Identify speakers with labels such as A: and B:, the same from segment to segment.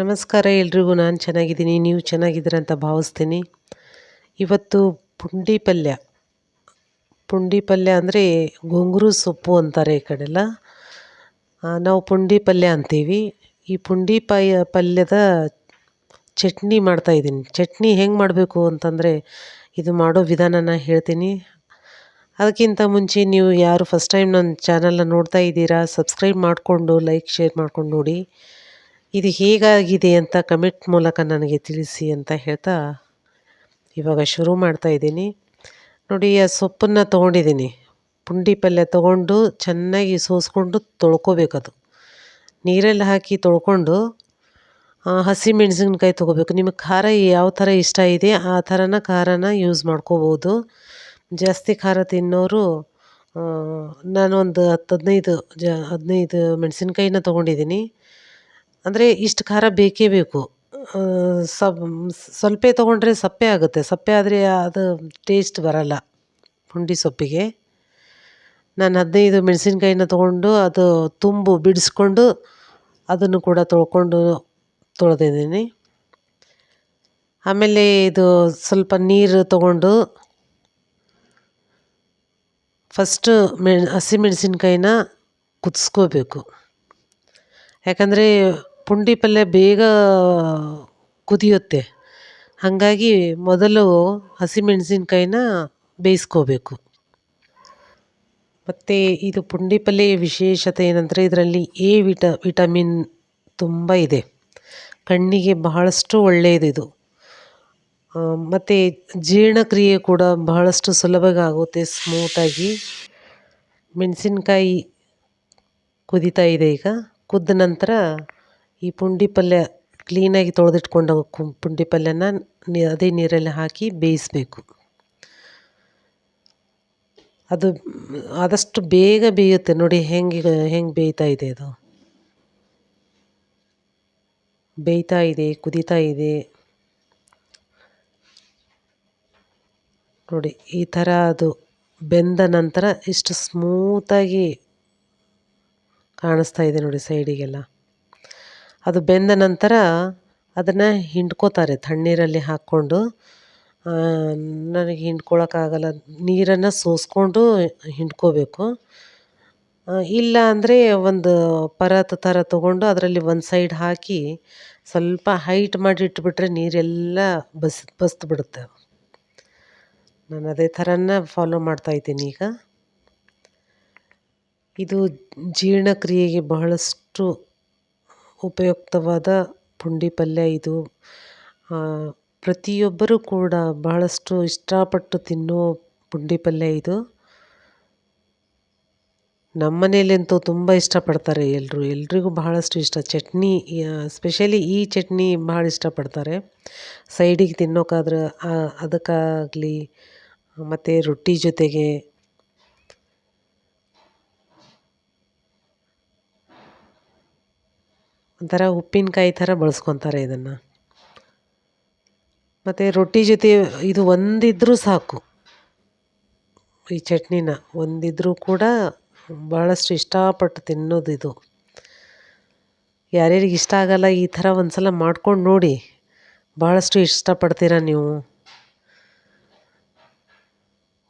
A: ನಮಸ್ಕಾರ ಎಲ್ರಿಗೂ, ನಾನು ಚೆನ್ನಾಗಿದ್ದೀನಿ. ನೀವು ಚೆನ್ನಾಗಿದ್ದೀರಾ ಅಂತ ಭಾವಿಸ್ತೀನಿ. ಇವತ್ತು ಪುಂಡಿ ಪಲ್ಯ ಪುಂಡಿ ಪಲ್ಯ ಅಂದರೆ ಗೊಂಗುರು ಸೊಪ್ಪು ಅಂತಾರೆ ಈ ಕಡೆಲ್ಲ. ನಾವು ಪುಂಡಿ ಪಲ್ಯ ಅಂತೀವಿ. ಈ ಪುಂಡಿ ಪಾಯ ಪಲ್ಯದ ಚಟ್ನಿ ಮಾಡ್ತಾಯಿದ್ದೀನಿ ಚಟ್ನಿ ಹೆಂಗೆ ಮಾಡಬೇಕು ಅಂತಂದರೆ ಇದು ಮಾಡೋ ವಿಧಾನನ ಹೇಳ್ತೀನಿ. ಅದಕ್ಕಿಂತ ಮುಂಚೆ ನೀವು ಯಾರು ಫಸ್ಟ್ ಟೈಮ್ ನನ್ನ ಚಾನಲ್ನ ನೋಡ್ತಾ ಇದ್ದೀರಾ ಸಬ್ಸ್ಕ್ರೈಬ್ ಮಾಡಿಕೊಂಡು ಲೈಕ್ ಶೇರ್ ಮಾಡ್ಕೊಂಡು ನೋಡಿ. ಇದು ಹೇಗಾಗಿದೆ ಅಂತ ಕಮೆಂಟ್ ಮೂಲಕ ನನಗೆ ತಿಳಿಸಿ ಅಂತ ಹೇಳ್ತಾ ಇವಾಗ ಶುರು ಮಾಡ್ತಾ ಇದ್ದೀನಿ. ನೋಡಿ, ಆ ಸೊಪ್ಪನ್ನು ತೊಗೊಂಡಿದ್ದೀನಿ. ಪುಂಡಿ ಪಲ್ಯ ತೊಗೊಂಡು ಚೆನ್ನಾಗಿ ಸೋಸ್ಕೊಂಡು ತೊಳ್ಕೊಬೇಕದು. ನೀರಲ್ಲಿ ಹಾಕಿ ತೊಳ್ಕೊಂಡು ಹಸಿ ಮೆಣಸಿನ್ಕಾಯಿ ತೊಗೋಬೇಕು. ನಿಮಗೆ ಖಾರ ಯಾವ ಥರ ಇಷ್ಟ ಇದೆ, ಆ ಥರನ ಖಾರನ ಯೂಸ್ ಮಾಡ್ಕೋಬೋದು. ಜಾಸ್ತಿ ಖಾರ ತಿನ್ನೋರು ನಾನೊಂದು ಹತ್ತು ಹದಿನೈದು ಜ, ಹದಿನೈದು ಮೆಣಸಿನ್ಕಾಯಿನ ತೊಗೊಂಡಿದ್ದೀನಿ. ಅಂದರೆ ಇಷ್ಟು ಖಾರ ಬೇಕೇ ಬೇಕು. ಸಬ್ ಸ್ವಲ್ಪ ತೊಗೊಂಡ್ರೆ ಸಪ್ಪೆ ಆಗುತ್ತೆ. ಸಪ್ಪೆ ಆದರೆ ಅದು ಟೇಸ್ಟ್ ಬರಲ್ಲ ಪುಂಡಿ ಸೊಪ್ಪಿಗೆ. ನಾನು ಹದಿನೈದು ಮೆಣಸಿನ್ಕಾಯಿನ ತೊಗೊಂಡು ಅದು ತುಂಬು ಬಿಡಿಸ್ಕೊಂಡು ಅದನ್ನು ಕೂಡ ತೊಳ್ಕೊಂಡು ತೊಳೆದಿದ್ದೀನಿ. ಆಮೇಲೆ ಇದು ಸ್ವಲ್ಪ ನೀರು ತೊಗೊಂಡು ಫಸ್ಟು ಮೆಣ್ ಹಸಿಮೆಣಸಿನ್ಕಾಯಿನ ಕುದಿಸ್ಕೋಬೇಕು. ಯಾಕಂದರೆ ಪುಂಡಿ ಪಲ್ಯ ಬೇಗ ಕುದಿಯುತ್ತೆ. ಹಾಗಾಗಿ ಮೊದಲು ಹಸಿಮೆಣಸಿನ್ಕಾಯಿನ ಬೇಯಿಸ್ಕೋಬೇಕು. ಮತ್ತು ಇದು ಪುಂಡಿ ಪಲ್ಯ ವಿಶೇಷತೆ ಏನಂದರೆ ಇದರಲ್ಲಿ ಎ ವಿಟ, ವಿಟಮಿನ್ ತುಂಬ ಇದೆ. ಕಣ್ಣಿಗೆ ಬಹಳಷ್ಟು ಒಳ್ಳೆಯದು ಇದು. ಮತ್ತು ಜೀರ್ಣಕ್ರಿಯೆ ಕೂಡ ಬಹಳಷ್ಟು ಸುಲಭವಾಗಿ ಆಗುತ್ತೆ ಸ್ಮೂತಾಗಿ ಮೆಣಸಿನ್ಕಾಯಿ ಕುದೀತಾ ಇದೆ ಈಗ. ಕುದ್ದ ನಂತರ ಈ ಪುಂಡಿ ಪಲ್ಯ ಕ್ಲೀನಾಗಿ ತೊಳೆದಿಟ್ಕೊಂಡ ಪುಂಡಿ ಪಲ್ಯನ ಅದೇ ನೀರಲ್ಲಿ ಹಾಕಿ ಬೇಯಿಸಬೇಕು. ಅದು ಆದಷ್ಟು ಬೇಗ ಬೇಯುತ್ತೆ. ನೋಡಿ ಹೆಂಗೆ ಹೆಂಗೆ ಬೇಯ್ತಾ ಇದೆ ಅದು. ಬೇಯ್ತಾ ಇದೆ, ಕುದೀತಾ ಇದೆ. ನೋಡಿ ಈ ಥರ ಅದು ಬೆಂದ ನಂತರ ಇಷ್ಟು ಸ್ಮೂತಾಗಿ ಕಾಣಿಸ್ತಾ ಇದೆ ನೋಡಿ ಸೈಡಿಗೆಲ್ಲ ಅದು ಬೆಂದ ನಂತರ ಅದನ್ನು ಹಿಂಡ್ಕೋತಾರೆ ತಣ್ಣೀರಲ್ಲಿ ಹಾಕ್ಕೊಂಡು. ನನಗೆ ಹಿಂಡ್ಕೊಳ್ಳೋಕ್ಕಾಗಲ್ಲ ನೀರನ್ನು ಸೋಸ್ಕೊಂಡು ಹಿಂಡ್ಕೋಬೇಕು. ಇಲ್ಲ ಅಂದರೆ ಒಂದು ಪರಾತ ಥರ ತೊಗೊಂಡು ಅದರಲ್ಲಿ ಒಂದು ಸೈಡ್ ಹಾಕಿ ಸ್ವಲ್ಪ ಹೈಟ್ ಮಾಡಿ ಇಟ್ಬಿಟ್ರೆ ನೀರೆಲ್ಲ ಬಸ್ ಬಸ್ದು ಬಿಡುತ್ತೆ ನಾನು ಅದೇ ಥರನ ಫಾಲೋ ಮಾಡ್ತಾಯಿದ್ದೀನಿ ಈಗ. ಇದು ಜೀರ್ಣಕ್ರಿಯೆಗೆ ಬಹಳಷ್ಟು ಉಪಯುಕ್ತವಾದ ಪುಂಡಿ ಪಲ್ಯ ಇದು ಪ್ರತಿಯೊಬ್ಬರೂ ಕೂಡ ಬಹಳಷ್ಟು ಇಷ್ಟಪಟ್ಟು ತಿನ್ನೋ ಪುಂಡಿ ಪಲ್ಯ ಇದು. ನಮ್ಮ ಮನೆಯಲ್ಲಂತೂ ತುಂಬ ಇಷ್ಟಪಡ್ತಾರೆ ಎಲ್ಲರೂ ಎಲ್ರಿಗೂ ಬಹಳಷ್ಟು ಇಷ್ಟ. ಚಟ್ನಿ ಸ್ಪೆಷಲಿ ಈ ಚಟ್ನಿ ಭಾಳ ಇಷ್ಟಪಡ್ತಾರೆ. ಸೈಡಿಗೆ ತಿನ್ನೋಕ್ಕಾದ್ರೆ ಅದಕ್ಕಾಗಲಿ, ಮತ್ತು ರೊಟ್ಟಿ ಜೊತೆಗೆ ಒಂಥರ ಉಪ್ಪಿನಕಾಯಿ ಥರ ಬಳಸ್ಕೊತಾರೆ ಇದನ್ನು. ಮತ್ತು ರೊಟ್ಟಿ ಜೊತೆ ಇದು ಒಂದಿದ್ದರೂ ಸಾಕು. ಈ ಚಟ್ನಿನ ಒಂದಿದ್ದರೂ ಕೂಡ ಭಾಳಷ್ಟು ಇಷ್ಟಪಟ್ಟು ತಿನ್ನೋದು ಇದು. ಯಾರ್ಯಾರಿಗೆ ಇಷ್ಟ ಆಗಲ್ಲ ಈ ಥರ ಒಂದು ಸಲ ಮಾಡ್ಕೊಂಡು ನೋಡಿ. ಭಾಳಷ್ಟು ಇಷ್ಟಪಡ್ತೀರ ನೀವು?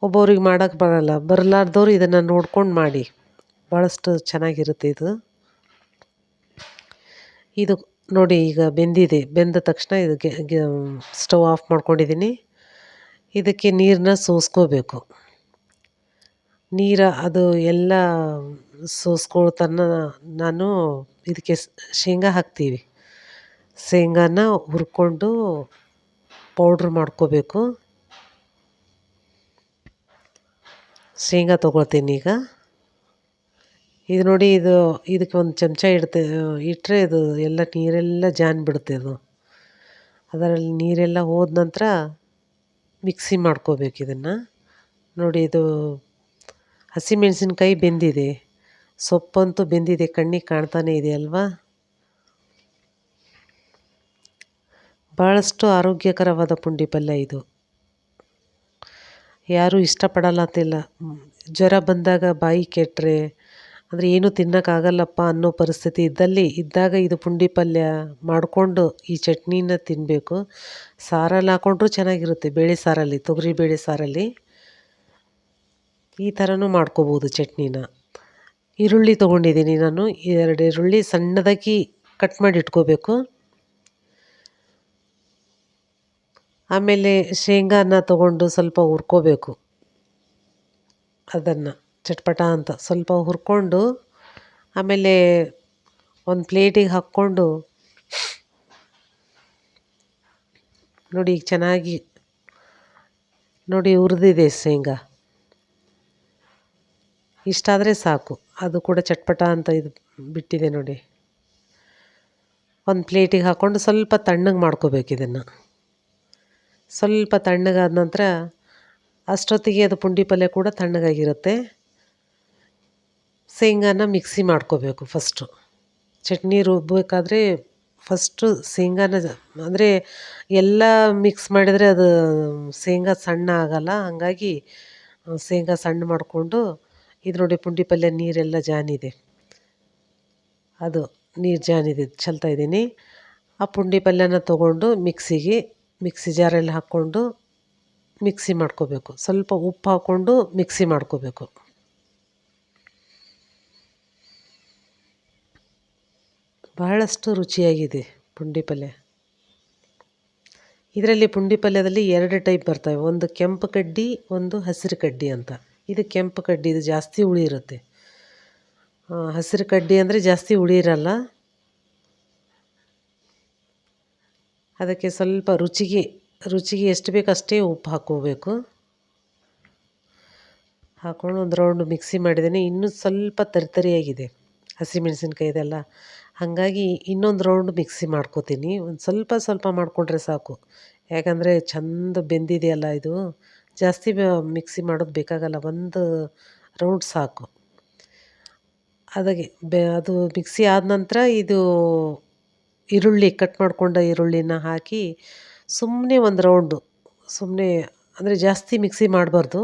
A: ಒಬ್ಬೊಬ್ರಿಗೆ ಮಾಡೋಕ್ಕೆ ಬರಲ್ಲ. ಬರಲಾರ್ದವ್ರು ಇದನ್ನು ನೋಡ್ಕೊಂಡು ಮಾಡಿ. ಭಾಳಷ್ಟು ಚೆನ್ನಾಗಿರುತ್ತೆ ಇದು. ಇದು ನೋಡಿ ಈಗ ಬೆಂದಿದೆ. ಬೆಂದ ತಕ್ಷಣ ಇದಕ್ಕೆ ಸ್ಟವ್ ಆಫ್ ಮಾಡ್ಕೊಂಡಿದ್ದೀನಿ ಇದಕ್ಕೆ ನೀರನ್ನ ಸೋಸ್ಕೋಬೇಕು. ನೀರು ಅದು ಎಲ್ಲ ಸೋಸ್ಕೊಳ್ತನ ನಾನು ಇದಕ್ಕೆ ಶೇಂಗಾ ಹಾಕ್ತೀವಿ. ಶೇಂಗಾನ ಹುರ್ಕೊಂಡು ಪೌಡ್ರ್ ಮಾಡ್ಕೋಬೇಕು. ಶೇಂಗಾ ತೊಗೊಳ್ತೀನಿ ಈಗ. ಇದು ನೋಡಿ ಇದು, ಇದಕ್ಕೆ ಒಂದು ಚಮಚ ಇಡ್ತೆ ಇಟ್ಟರೆ ಇದು ಎಲ್ಲ ನೀರೆಲ್ಲ ಜಾನ್ ಬಿಡುತ್ತೆ ಅದು ಅದರಲ್ಲಿ ನೀರೆಲ್ಲ ಹೋದ ನಂತರ ಮಿಕ್ಸಿ ಮಾಡ್ಕೋಬೇಕು ಇದನ್ನು. ನೋಡಿ ಇದು ಹಸಿಮೆಣಸಿನ್ಕಾಯಿ ಬೆಂದಿದೆ. ಸೊಪ್ಪಂತೂ ಬೆಂದಿದೆ, ಕಣ್ಣಿಗೆ ಕಾಣ್ತಾನೆ ಇದೆ ಅಲ್ವಾ? ಭಾಳಷ್ಟು ಆರೋಗ್ಯಕರವಾದ ಪುಂಡಿ ಪಲ್ಯ ಇದು. ಯಾರೂ ಇಷ್ಟಪಡಲ್ಲ ಅಂತಿಲ್ಲ. ಜ್ವರ ಬಂದಾಗ ಬಾಯಿ ಕೆಟ್ಟರೆ ಅಂದರೆ ಏನೂ ತಿನ್ನೋಕ್ಕಾಗಲ್ಲಪ್ಪ ಅನ್ನೋ ಪರಿಸ್ಥಿತಿ ಇದ್ದಲ್ಲಿ ಇದ್ದಾಗ ಇದು ಪುಂಡಿ ಪಲ್ಯ ಮಾಡಿಕೊಂಡು ಈ ಚಟ್ನಿನ ತಿನ್ನಬೇಕು ಸಾರಲ್ಲಿ ಹಾಕ್ಕೊಂಡ್ರೂ ಚೆನ್ನಾಗಿರುತ್ತೆ ಬೇಳೆ ಸಾರಲ್ಲಿ, ತೊಗರಿ ಬೇಳೆ ಸಾರಲ್ಲಿ. ಈ ಥರನೂ ಮಾಡ್ಕೋಬೋದು ಚಟ್ನಿನ. ಈರುಳ್ಳಿ ತೊಗೊಂಡಿದ್ದೀನಿ ನಾನು. ಎರಡು ಈರುಳ್ಳಿ ಸಣ್ಣದಾಗಿ ಕಟ್ ಮಾಡಿ ಇಟ್ಕೋಬೇಕು. ಆಮೇಲೆ ಶೇಂಗಾನ ತೊಗೊಂಡು ಸ್ವಲ್ಪ ಹುರ್ಕೋಬೇಕು. ಅದನ್ನು. ಚಟ್ಪಟ ಅಂತ ಸ್ವಲ್ಪ ಹುರ್ಕೊಂಡು ಆಮೇಲೆ ಒಂದು ಪ್ಲೇಟಿಗೆ ಹಾಕ್ಕೊಂಡು ನೋಡಿ ಈಗ ಚೆನ್ನಾಗಿ ನೋಡಿ ಹುರಿದಿದೆ ಶೇಂಗಾ. ಇಷ್ಟಾದರೆ ಸಾಕು. ಅದು ಕೂಡ ಚಟ್ಪಟ ಅಂತ ಇದು ಬಿಟ್ಟಿದೆ ನೋಡಿ. ಒಂದು ಪ್ಲೇಟಿಗೆ ಹಾಕ್ಕೊಂಡು ಸ್ವಲ್ಪ ತಣ್ಣಗೆ ಮಾಡ್ಕೋಬೇಕು ಇದನ್ನು. ಸ್ವಲ್ಪ ತಣ್ಣಗಾದ ನಂತರ ಅಷ್ಟೊತ್ತಿಗೆ ಅದು ಪುಂಡಿ ಪಲ್ಯ ಕೂಡ ತಣ್ಣಗಾಗಿರುತ್ತೆ. ಶೇಂಗಾನ ಮಿಕ್ಸಿ ಮಾಡ್ಕೋಬೇಕು ಫಸ್ಟು ಚಟ್ನಿ ರುಬ್ಬಬೇಕಾದ್ರೆ ಫಸ್ಟು ಶೇಂಗಾನ ಅಂದರೆ ಎಲ್ಲ ಮಿಕ್ಸ್ ಮಾಡಿದರೆ ಅದು ಶೇಂಗಾ ಸಣ್ಣ ಆಗೋಲ್ಲ, ಹಾಗಾಗಿ ಶೇಂಗಾ ಸಣ್ಣ ಮಾಡಿಕೊಂಡು ಇದು ನೋಡಿ ಪುಂಡಿ ಪಲ್ಯ ನೀರೆಲ್ಲ ಜಾನಿದೆ. ಅದು ನೀರು ಜಾನಿದೆ, ಚೆಲ್ತಾ ಇದ್ದೀನಿ. ಆ ಪುಂಡಿ ಪಲ್ಯನ ತೊಗೊಂಡು ಮಿಕ್ಸಿಗೆ, ಮಿಕ್ಸಿ ಜಾರಲ್ಲಿ ಹಾಕ್ಕೊಂಡು ಮಿಕ್ಸಿ ಮಾಡ್ಕೋಬೇಕು. ಸ್ವಲ್ಪ ಉಪ್ಪು ಹಾಕ್ಕೊಂಡು ಮಿಕ್ಸಿ ಮಾಡ್ಕೋಬೇಕು. ಬಹಳಷ್ಟು ರುಚಿಯಾಗಿದೆ ಪುಂಡಿ ಪಲ್ಯ. ಇದರಲ್ಲಿ ಪುಂಡಿ ಪಲ್ಯದಲ್ಲಿ ಎರಡು ಟೈಪ್ ಬರ್ತವೆ. ಒಂದು ಕೆಂಪು ಕಡ್ಡಿ, ಒಂದು ಹಸಿರು ಕಡ್ಡಿ ಅಂತ. ಇದು ಕೆಂಪು ಕಡ್ಡಿ, ಇದು ಜಾಸ್ತಿ ಹುಳಿ ಇರುತ್ತೆ. ಹಸಿರು ಕಡ್ಡಿ ಅಂದರೆ ಜಾಸ್ತಿ ಹುಳಿ ಇರಲ್ಲ. ಅದಕ್ಕೆ ಸ್ವಲ್ಪ ರುಚಿಗೆ ರುಚಿಗೆ ಎಷ್ಟು ಬೇಕು ಅಷ್ಟೇ ಉಪ್ಪು ಹಾಕೋಬೇಕು ಹಾಕ್ಕೊಂಡು ಒಂದು ರೌಂಡ್ ಮಿಕ್ಸಿ ಮಾಡಿದ್ದೀನಿ. ಇನ್ನೂ ಸ್ವಲ್ಪ ತರಿತರಿಯಾಗಿದೆ ಹಸಿಮೆಣಸಿನ್ಕಾಯಿದೆಲ್ಲ ಹಾಗಾಗಿ ಇನ್ನೊಂದು ರೌಂಡ್ ಮಿಕ್ಸಿ ಮಾಡ್ಕೋತೀನಿ. ಒಂದು ಸ್ವಲ್ಪ ಸ್ವಲ್ಪ ಮಾಡಿಕೊಂಡ್ರೆ ಸಾಕು. ಯಾಕಂದರೆ ಚೆಂದ ಬೆಂದಿದೆಯಲ್ಲ ಇದು. ಜಾಸ್ತಿ ಮಿಕ್ಸಿ ಮಾಡೋದು ಬೇಕಾಗಲ್ಲ. ಒಂದು ರೌಂಡ್ ಸಾಕು. ಅದಾಗೆ, ಬೆ, ಅದು ಮಿಕ್ಸಿ ಆದ ನಂತರ ಇದು ಈರುಳ್ಳಿ ಕಟ್ ಮಾಡ್ಕೊಂಡ ಈರುಳ್ಳಿನ ಹಾಕಿ ಸುಮ್ಮನೆ ಒಂದು ರೌಂಡು ಸುಮ್ಮನೆ ಅಂದರೆ ಜಾಸ್ತಿ ಮಿಕ್ಸಿ ಮಾಡಬಾರ್ದು.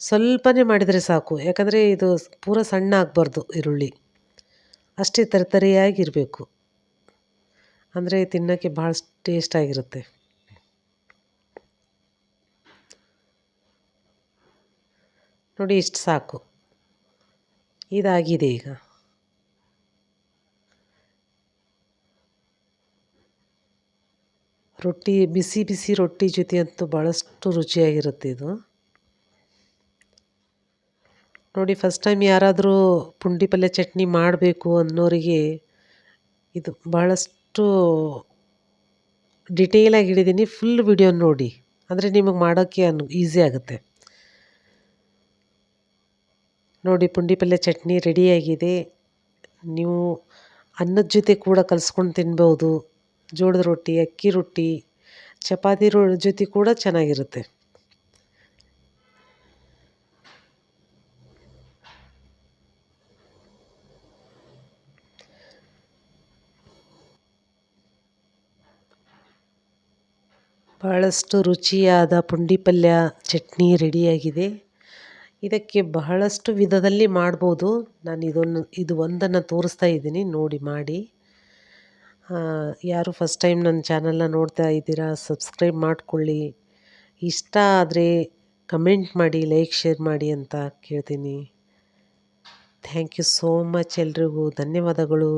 A: ಸ್ವಲ್ಪನೇ ಮಾಡಿದರೆ ಸಾಕು. ಯಾಕಂದರೆ ಇದು ಪೂರ ಸಣ್ಣ ಆಗಬಾರ್ದು ಈರುಳ್ಳಿ. ಅಷ್ಟೇ ತರಿತರಿಯಾಗಿರಬೇಕು. ಅಂದರೆ ತಿನ್ನೋಕ್ಕೆ ಭಾಳ ಟೇಸ್ಟಾಗಿರುತ್ತೆ ನೋಡಿ ಇಷ್ಟು ಸಾಕು. ಇದಾಗಿದೆ ಈಗ. ರೊಟ್ಟಿ, ಬಿಸಿ ಬಿಸಿ ರೊಟ್ಟಿ ಜೊತೆ ಅಂತೂ ಭಾಳಷ್ಟು ರುಚಿಯಾಗಿರುತ್ತೆ ಇದು. ನೋಡಿ ಫಸ್ಟ್ ಟೈಮ್ ಯಾರಾದರೂ ಪುಂಡಿ ಪಲ್ಯ ಚಟ್ನಿ ಮಾಡಬೇಕು ಅನ್ನೋರಿಗೆ ಇದು ಭಾಳಷ್ಟು ಡಿಟೇಲಾಗಿ ಹಿಡಿದೀನಿ ಫುಲ್ ವಿಡಿಯೋ ನೋಡಿ. ಅಂದರೆ ನಿಮಗೆ ಮಾಡೋಕ್ಕೆ ಅನ್ ಈಸಿ ಆಗುತ್ತೆ. ನೋಡಿ, ಪುಂಡಿ ಪಲ್ಯ ಚಟ್ನಿ ರೆಡಿಯಾಗಿದೆ ನೀವು ಅನ್ನದ ಜೊತೆ ಕೂಡ ಕಲಿಸ್ಕೊಂಡು ತಿನ್ಬೋದು. ಜೋಳದ ರೊಟ್ಟಿ, ಅಕ್ಕಿ ರೊಟ್ಟಿ, ಚಪಾತಿ ರೊ, ಜೊತೆ ಕೂಡ ಚೆನ್ನಾಗಿರುತ್ತೆ. ಬಹಳಷ್ಟು ರುಚಿಯಾದ ಪುಂಡಿ ಪಲ್ಯ ಚಟ್ನಿ ರೆಡಿಯಾಗಿದೆ. ಇದಕ್ಕೆ ಬಹಳಷ್ಟು ವಿಧದಲ್ಲಿ ಮಾಡ್ಬೋದು. ನಾನು ಇದೊಂದು, ಇದು ಒಂದನ್ನು ತೋರಿಸ್ತಾ ಇದ್ದೀನಿ. ನೋಡಿ, ಮಾಡಿ. ಯಾರು ಫಸ್ಟ್ ಟೈಮ್ ನನ್ನ ಚಾನಲ್ನ ನೋಡ್ತಾ ಇದ್ದೀರಾ ಸಬ್ಸ್ಕ್ರೈಬ್ ಮಾಡಿಕೊಳ್ಳಿ. ಇಷ್ಟ ಆದರೆ ಕಮೆಂಟ್ ಮಾಡಿ ಲೈಕ್ ಶೇರ್ ಮಾಡಿ ಅಂತ ಕೇಳ್ತೀನಿ. ಥ್ಯಾಂಕ್ ಯು ಸೋ ಮಚ್ ಎಲ್ರಿಗೂ. ಧನ್ಯವಾದಗಳು.